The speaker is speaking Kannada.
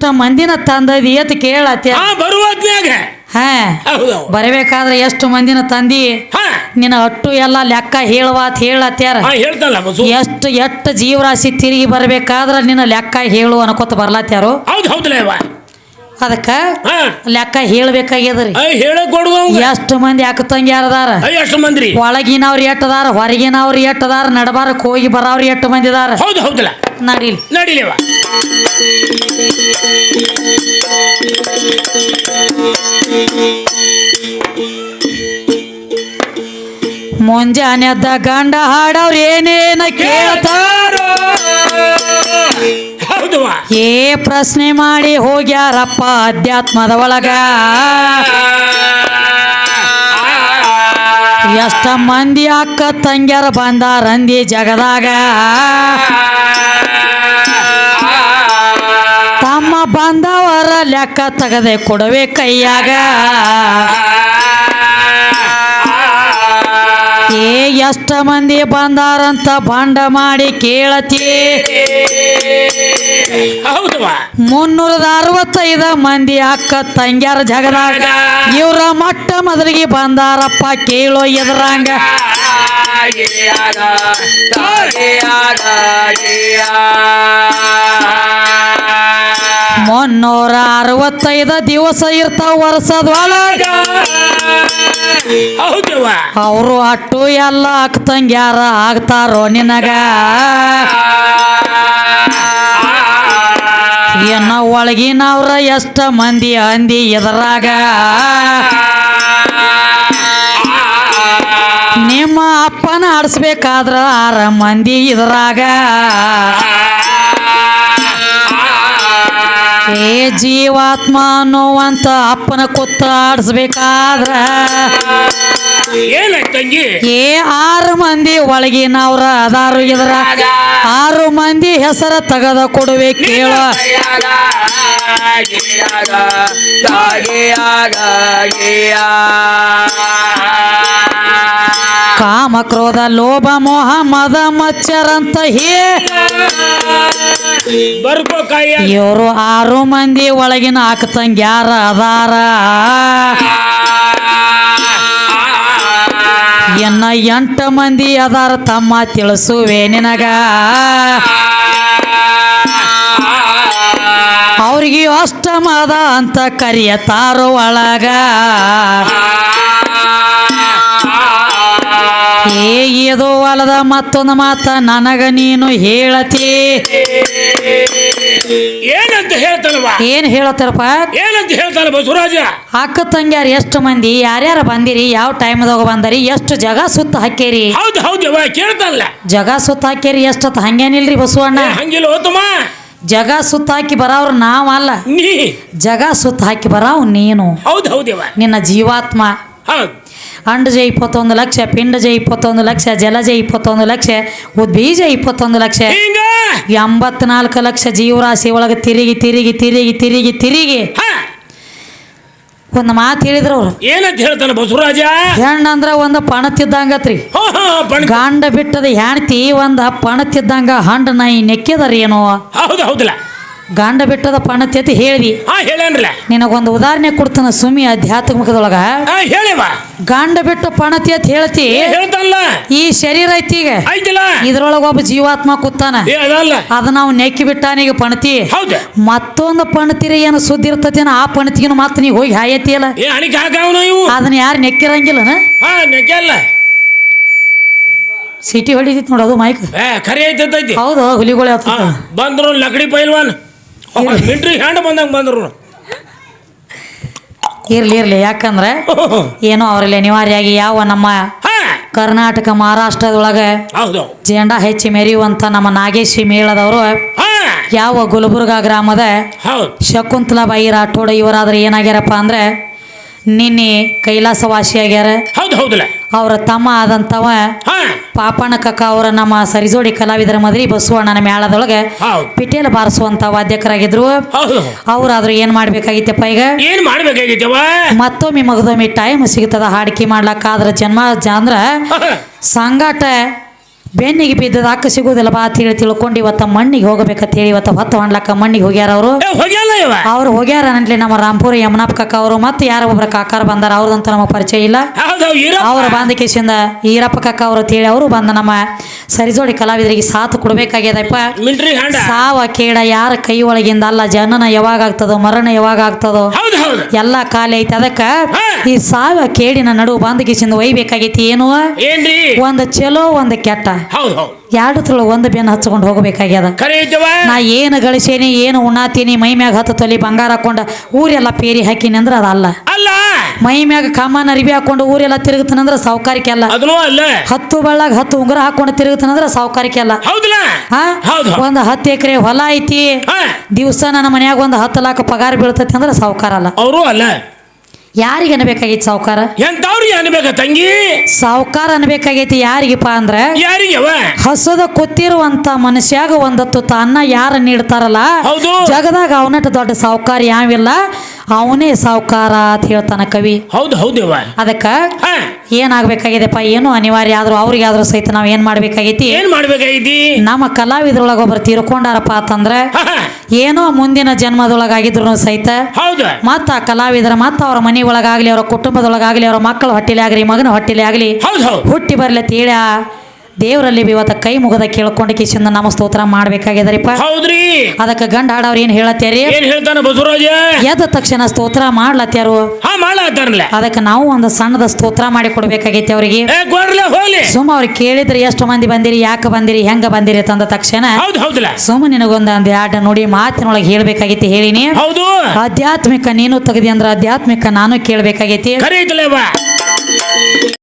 ಇಷ್ಟ ಮಂದಿನ ತಂದದಿ ಅಂತ ಹಾ ಹೌದು. ಬರಬೇಕಾದ್ರೆ ಎಷ್ಟು ಮಂದಿನ ತಂದಿ? ಹಾ. ನಿನ್ನ ಅಟ್ಟು ಎಲ್ಲ ಲೆಕ್ಕ ಹೇಳುವಾತ್ ಹೇಳತ್ಯಾರ. ಹಾ ಹೇಳ್ತಲ್ಲ ಬಸು ಎಷ್ಟು ಎಷ್ಟು ಜೀವರಾಶಿ ತಿರುಗಿ ಬರಬೇಕಾದ್ರೆ ನಿನ್ನ ಲೆಕ್ಕ ಹೇಳು ಅನ್ಕೋತ ಬರ್ಲಾತ್ಯಾರು? ಹೌದು ಅದಕ್ಕ ಹಾ. ಲೆಕ್ಕ ಹೇಳ್ಬೇಕಾಗ್ಯದ್ರಿ. ಐ ಹೇಳಕ್ ಕೊಡುವ ಎಷ್ಟು ಮಂದಿ ಅಕ್ಕ ತಂಗ್ಯಾರದಾರ? ಎಷ್ಟು ಮಂದ್ರಿ? ಒಳಗಿನವ್ರು ಎಟ್ಟದಾರ ಹೊರಗಿನವ್ರು ಎಟ್ಟದಾರ ನಡಬಾರಕ್ ಹೋಗಿ ಬರೋರು ಎಷ್ಟು ಮಂದಿದಾರ? ಹೌದು ಹೌದಲ್ಲ ನಡಿಲಿ. ನಡಿಲಿವ. ಮುಂಜಾನೆ ಎದ್ದ ಗಂಡ ಹಾಡವ್ರ ಏನೇನ ಕೇಳ್ತಾರ? ಹೌದವ. ಏ ಪ್ರಶ್ನೆ ಮಾಡಿ ಹೋಗ್ಯಾರಪ್ಪ ಅಧ್ಯಾತ್ಮದ ಒಳಗ? ಎಷ್ಟ ಮಂದಿ ಅಕ್ಕ ತಂಗ್ಯಾರ ಬಂದಾರಂದಿ ಜಗದಾಗ? ಬಂದವರ ಲೆಕ್ಕ ತೆಗದೆ ಕೊಡವೆ ಕೈಯಾಗ. ಏ ಎಷ್ಟ ಮಂದಿ ಬಂದಾರಂತ ಬಂಡ ಮಾಡಿ ಕೇಳತಿ. ಮುನ್ನೂರದ ಅರವತ್ತೈದ ಮಂದಿ ಅಕ್ಕ ತಂಗ್ಯಾರ ಜಗದಾಗ. ಇವರ ಮಟ್ಟ ಮೊದಲಿಗೆ ಬಂದಾರಪ್ಪ ಕೇಳೋ ಎದುರಂಗ. ಮುನ್ನೂರ ಅರವತ್ತೈದು ದಿವಸ ಇರ್ತಾವ ವರ್ಷದ ಒಳಗ ಅವರು ಅಟ್ಟು ಎಲ್ಲ ಅಕ್ಕ ತಂಗ್ಯಾರ ಆಗ್ತಾರೋ ನಿನಗ. ಏನ ಒಳಗಿನವ್ರ ಎಷ್ಟ ಮಂದಿ ಅಂದಿ ಎದರಾಗ. ನಿಮ್ಮ ಅಪ್ಪನ ಆಡಿಸ್ಬೇಕಾದ್ರ ಆರ ಮಂದಿ ಇದ್ರಾಗ. ಏ ಜೀವಾತ್ಮ ಅನ್ನುವಂತ ಅಪ್ಪನ ಕುತ್ತ ಆಡಿಸ್ಬೇಕಾದ್ರ. ತಂಗಿ? ಏ ಆರು ಮಂದಿ ಒಳಗಿನವ್ರ ಅದಾರು ಇದ್ರ. ಆರು ಮಂದಿ ಹೆಸರ ತಗದ ಕೊಡುವೆ ಕೇಳ. ಕಾಮ ಕ್ರೋಧ ಲೋಭ ಮೋಹ ಮದ ಮಚ್ಚರಂತ ಹೇ ಇವರು ಆರು ಮಂದಿ ಒಳಗಿನ ಯಾರ ಅದಾರ. ಇನ್ನ ಎಂಟು ಮಂದಿ ಅದಾರ ತಮ್ಮ ತಿಳಿಸುವೆ ನಿನಗ. ಅವ್ರಿಗೆ ಅಷ್ಟಮದ ಅಂತ ಕರಿಯತಾರೋ ಒಳಗ. ಏ ಇದು ಹೊಲದ ಮತ್ತೊಂದು ಮಾತ ನನಗ ನೀನು ಹೇಳತಿ. ಏನಂತ ಹೇಳ್ತಾನವ? ಏನ್ ಹೇಳತ್ತಾರಪ್ಪ? ಏನಂತ ಹೇಳ್ತಾನ ಬಸವರಾಜ ಅಕ್ಕ ತಂಗ್ಯಾರ ಎಷ್ಟು ಮಂದಿ ಯಾರ್ಯಾರ ಬಂದಿರಿ ಯಾವ ಟೈಮ್ದಾಗ ಬಂದರಿ ಎಷ್ಟು ಜಗ ಸುತ್ತ ಹಾಕೇರಿ ಹೌದು ಹೌದವ ಕೇಳ್ತಾನಲ್ಲ. ಜಗ ಸುತ್ತ ಹಾಕೇರಿ ಎಷ್ಟತ್ ಹಂಗೇನಿಲ್ರಿ ಬಸವಣ್ಣ? ಹಂಗಿಲ್ಲ ಹೋತಮ್ಮ ಜಗ ಸುತ್ತ ಹಾಕಿ ಬರವ್ರು ನಾವಲ್ಲ ನೀ. ಜಗ ಸುತ್ತ ಹಾಕಿ ಬರಾವ್ ನೀನು. ಹೌದು ಹೌದೇವ ನಿನ್ನ ಜೀವಾತ್ಮ. ಹೌದು. ಅಂಡಜ ಇಪ್ಪತ್ತೊಂದು ಲಕ್ಷ ಪಿಂಡಜ ಇಪ್ಪತ್ತೊಂದು ಲಕ್ಷ ಜಲಜ ಇಪ್ಪತ್ತೊಂದು ಲಕ್ಷ ಉದ್ಬೀಜ ಇಪ್ಪತ್ತೊಂದು ಲಕ್ಷ. ಎಂಬತ್ನಾಲ್ಕು ಲಕ್ಷ ಜೀವರಾಶಿ ಒಳಗೆ ತಿರುಗಿ ತಿರುಗಿ ತಿರುಗಿ ತಿರುಗಿ ತಿರುಗಿ. ಒಂದು ಮಾತು ಹೇಳಿದ್ರು ಅವ್ರು. ಏನಂತ ಹೇಳ್ತಾನೆ ಬಸವರಾಜ? ಹೆಣ್ಣಂದ್ರ ಒಂದು ಪಣತಿದ್ದಂಗತ್ರಿ. ಗಂಡ ಬಿಟ್ಟದ ಹೆಣ್ತಿ ಒಂದ ಪಣತಿದ್ದಂಗ ಹಂಡ ನಾಯಿ ನೆಕ್ಕಿದರಿ ಏನೋ ಹೌದು ಹೌದಲ್ಲ. ಗಂಡ ಬಿಟ್ಟದ ಪಣತಿ ಹೇಳಿ ಹಾ ಹೇಳೇನ್ರಲ್ಲ. ನಿನಗೊಂದು ಉದಾಹರಣೆ ಕೊಡ್ತಾನ ಸುಮಿ ಅಧ್ಯಾತ್ಮಕದೊಳಗ ಹಾ ಹೇಳಿವ. ಗಂಡ ಬಿಟ್ಟು ಪಣತಿ ಅಂತ ಹೇಳ್ತಿ. ಏ ಹೇಳ್ತಾನಲ್ಲ ಈ ಶರೀರ ಐತಿ ಈಗ. ಆಯ್ತಲ್ಲ ಇದ್ರೊಳಗ ಒಬ್ಬ ಜೀವಾತ್ಮ ಕೂತಾನ. ಏ ಅದಲ್ಲ. ಅದ ನಾವು ನೆಕ್ಕಿ ಬಿಟ್ಟಾನೀಗ ಪಣತಿ. ಹೌದು. ಮತ್ತೊಂದು ಪಣತಿರಿ ಏನು ಸುದ್ದಿ ಇರ್ತತಿ ಆ ಪಣತಿಗಿನ ಮತ್ತೆ ನೀ ಹೋಗಿ ಹಾಯತಿ ಅಲ್ಲ ಏ ಹಣಿಕೆ ಹಾಕಾವನು ಇವು? ಅದನ್ನ ಯಾರು ನೆಕ್ಕಿರಂಗಿಲ್ಲನ ಹಾ ನೆಕ್ಕೆಲ್ಲ ಸಿಟಿ ಹೊಡಿತೈತಿ ನೋಡು ಅದು ಮೈಕ್. ಏ ಖರೆ ಐತೈತಿ ಹೌದು ಹುಲಿಗಳು ಬಂದ್ರು ಲಕಡಿ ಪೈಲ್ವಾನ್. ಮಿಂಟ್ರಿ ಹ್ಯಾಂಡ್ ಬಂದಂಗ ಬಂದರು. ಇರ್ಲಿ ಇರ್ಲಿ ಯಾಕಂದ್ರೆ ಏನೋ ಅವರಲ್ಲಿ ಅನಿವಾರ್ಯಾಗಿ ಯಾವ ನಮ್ಮ ಕರ್ನಾಟಕ ಮಹಾರಾಷ್ಟ್ರದೊಳಗೆ ಜೇಂಡ ಹೆಚ್ಚಿ ಮೆರೆಯುವಂತ ನಮ್ಮ ನಾಗೇಶಿ ಮೇಳದವರು ಯಾವ ಗುಲ್ಬರ್ಗಾ ಗ್ರಾಮದ ಹೌದು. ಶಕುಂತಲಾಬಾಯಿ ರಾಠೋಡ ಇವರಾದ್ರೆ ಏನಾಗ್ಯಾರಪ್ಪ ಅಂದ್ರೆ ನಿನ್ನೆ ಕೈಲಾಸವಾಸಿಯಾಗ್ಯಾರ. ಹೌದು ಹೌದಲ್ಲ? ಅವರ ತಮ್ಮ ಆದಂತವ ಪಾಪಣ ಕಕ್ಕ ಅವರ ನಮ್ಮ ಸರಿಜೋಡಿ ಕಲಾವಿದರ ಮದ್ರಿ ಬಸವಣ್ಣನ ಮೇಳದೊಳಗೆ ಪಿಟೇಲ್ ಬಾರಿಸುವಂತ ವಾದ್ಯಕರಾಗಿದ್ರು. ಅವ್ರಾದ್ರೂ ಏನ್ ಮಾಡ್ಬೇಕಾಗಿತ್ತಪ್ಪ ಈಗ? ಏನ್ ಮಾಡ್ಬೇಕಾಗಿತ್ತವ ಮತ್ತೊಮ್ಮೆ ಮಗದೊಮ್ಮೆ ಟೈಮ್ ಸಿಗ್ತದ ಹಾಡಿಕೆ ಮಾಡ್ಲಕ್ಕಾದ್ರ ಜನ್ಮ ಜ- ಅಂದ್ರ ಸಂಗಾಟ ಬೆನ್ನಿಗೆ ಬಿದ್ದದ ಅಕ್ಕ ಸಿಗುದಿಲ್ಲ ಬಾ ಅಂತ ಹೇಳಿ ತಿಳ್ಕೊಂಡು ಇವತ್ತ ಮಣ್ಣಿಗೆ ಹೋಗಬೇಕಂತ ಹೇಳಿ ಇವತ್ತ ಹೊತ್ತು ಹೊಂಡ್ಲಕ್ಕ ಮಣ್ಣಿಗೆ ಹೋಗ್ಯಾರ ಅವರು. ಅವ್ರು ಹೋಗ್ಯಾರ ನಂಟ್ಲಿ ನಮ್ಮ ರಾಮ್ಪುರ ಯಮನಪ್ಪ ಕಾಕ ಅವರು ಮತ್ತೆ ಯಾರೋ ಒಬ್ಬರ ಕಾಕಾರ ಬಂದಾರ ಅವ್ರದಂತ ನಮ್ಮ ಪರಿಚಯ ಇಲ್ಲ. ಅವ್ರ ಬಂದ ಕೇಸಿಂದ ಈರಪ್ಪ ಕಾಕ ಅವರು ಅಂತೇಳಿ ಅವರು ಬಂದ ನಮ್ಮ ಸರಿಜೋಡಿ ಕಲಾವಿದರಿಗೆ ಸಾಥ್ ಕೊಡಬೇಕಾಗ್ಯದಪ್ಪ ಸಾವ ಕೇಡ ಯಾರ ಕೈ ಒಳಗಿಂದ ಅಲ್ಲ ಜನನ ಯಾವಾಗ ಆಗ್ತದೋ ಮರಣ ಯಾವಾಗ ಆಗ್ತದೋ ಎಲ್ಲ ಖಾಲಿ ಐತಿ. ಅದಕ್ಕ ಈ ಸಾವ ಕೇಡಿನ ನಡುವು ಬಂದ ಕೇಸಿಂದ ಒಯ್ಬೇಕಾಗೈತಿ ಏನು? ಒಂದ್ ಚಲೋ ಒಂದು ಕೆಟ್ಟ. ಎರಡು ತಿಳ ಒಂದು ಬೆನ್ನು ಹಚ್ಕೊಂಡು ಹೋಗಬೇಕಾಗ್ಯದ. ನಾ ಏನು ಗಳಿಸೇನಿ ಏನು ಉಣ್ಣಾತೀನಿ ಮೈ ಮ್ಯಾಗ ಹತ್ತು ತೊಲಿ ಬಂಗಾರ ಹಾಕೊಂಡ ಊರೆಲ್ಲ ಪೇರಿ ಹಾಕಿನಿ ಅಂದ್ರೆ ಅದಲ್ಲ. ಮೈ ಮ್ಯಾಗ ಕಾಮನ್ ಅರಿವಿ ಹಾಕೊಂಡು ಊರೆಲ್ಲ ತಿರುಗುತ್ತಾನಂದ್ರ ಸಾವುಕಾರಿಕೆ ಅಲ್ಲ. ಅದನ್ನೂ ಅಲ್ಲ. ಹತ್ತು ಬಳ್ಳಾಗ ಹತ್ತು ಉಂಗುರ ಹಾಕೊಂಡು ತಿರುಗುತ್ತಾನಂದ್ರ ಸಾವುಕಾರಿಕೆ ಅಲ್ಲ. ಹೌದಲ್ಲ? ಹಾ? ಹೌದು. ಒಂದು ಹತ್ತು ಎಕರೆ ಹೊಲ ಐತಿ. ಹಾ. ದಿವಸ ನನ್ನ ಮನ್ಯಾಗ ಒಂದು ಹತ್ತು ಲಾಖ ಪಗಾರ ಬೀಳ್ತೈತಿ ಅಂದ್ರೆ ಸಾವುಕಾರ ಅಲ್ಲ. ಅವರು ಅಲ್ಲ. ಯಾರಿಗೆ ಅನ್ಬೇಕಾಗೈತಿ ಸಾವುಕಾರ? ಎಂತವ್ರಿಗೆ ಅನ್ಬೇಕ ತಂಗಿ? ಸಾವುಕಾರ ಅನ್ಬೇಕಾಗೈತಿ ಯಾರಿಗಪ್ಪ ಅಂದ್ರೆ? ಯಾರಿಗವ ಹಸದ ಕೂತಿರುವಂತ ಮನುಷ್ಯಾಗ ಒಂದತ್ತು ಅನ್ನ ಯಾರು ನೀಡ್ತಾರಲ್ಲ? ಹೌದು. ಜಗದಾಗ ಅವನಟ ದೊಡ್ಡ ಸಾವುಕಾರ ಯಾವಿಲ್ಲ. ಅವನೇ ಸಾವುಕಾರ ಅಂತ ಹೇಳ್ತಾನ ಕವಿ. ಹೌದು ಹೌದು ಅದಕ್ಕ ಹಾ. ಏನಾಗಬೇಕಾಗಿದೆಪ್ಪ ಏನು ಅನಿವಾರ್ಯ ಆದ್ರೂ ಅವ್ರಿಗೆ ಆದ್ರೂ ಸಹಿತ ನಾವ್ ಏನ್ ಮಾಡ್ಬೇಕಾಗೈತಿ? ಏನ್ ಮಾಡ್ಬೇಕಾಗೈತಿ? ನಮ್ಮ ಕಲಾವಿದ್ರೊಳಗ ಒಬ್ರು ತೀರ್ಕೊಂಡಾರಪ್ಪ ಅಂತಂದ್ರೆ. ಏನೋ ಮುಂದಿನ ಜನ್ಮದೊಳಗಾಗಿದ್ರು ಸಹಿತ ಹೌದು. ಮತ್ತ ಆ ಕಲಾವಿದರ ಮತ್ತ ಅವ್ರ ಮನೆ ಒಳಗಾಗ್ಲಿ ಅವ್ರ ಕುಟುಂಬದೊಳಗಾಗ್ಲಿ ಅವ್ರ ಮಕ್ಕಳ ಹೊಟ್ಟಿಲೆ ಆಗ್ಲಿ ಮಗನ ಹೊಟ್ಟಿಲೆ ಆಗ್ಲಿ ಹೌದು ಹೌದು. ಹುಟ್ಟಿ ಬರ್ಲಿ ತೇಳ ದೇವರಲ್ಲಿ ಇವತ್ತ ಕೈ ಮುಗದ ಕೇಳ್ಕೊಂಡು ಕಿಶಿಂದ ನಮ್ಮ ಸ್ತೋತ್ರ ಮಾಡ್ಬೇಕಾಗ್ಯದರಿಪ್ಪ. ಹೌದ್ರಿ. ಅದಕ್ಕೆ ಗಂಡ ಹಾಡವ್ರ ಏನ್ ಹೇಳತ್ಯಾರಿ? ಏನ್ ಹೇಳ್ತಾನ ಬಸವರಾಜ? ಎದ್ದ ತಕ್ಷಣ ಸ್ತೋತ್ರ ಮಾಡ್ಲತ್ಯಾರು. ಹಾ ಮಾಡತ್ತಾರಲ್ಲ ಅದಕ್ಕೆ ನಾವು ಒಂದು ಸಣ್ಣದ ಸ್ತೋತ್ರ ಮಾಡಿ ಕೊಡ್ಬೇಕಾಗೈತಿ ಅವ್ರಿಗೆ. ಸುಮ್ಮ ಅವ್ರಿಗೆ ಕೇಳಿದ್ರೆ ಎಷ್ಟು ಮಂದಿ ಬಂದಿರಿ ಯಾಕೆ ಬಂದಿರಿ ಹೆಂಗ ಬಂದಿರಿ ತಂದ ತಕ್ಷಣ ಸುಮ್ಮ ನಿನಗೊಂದು ಒಂದು ಆಟ ನೋಡಿ ಮಾತಿನೊಳಗೆ ಹೇಳ್ಬೇಕಾಗೈತಿ ಹೇಳಿನಿ. ಹೌದು. ಆಧ್ಯಾತ್ಮಿಕ ನೀನು ತೆಗೆದಿ ಅಂದ್ರೆ ಆಧ್ಯಾತ್ಮಿಕ ನಾನು ಕೇಳ್ಬೇಕಾಗೈತಿ.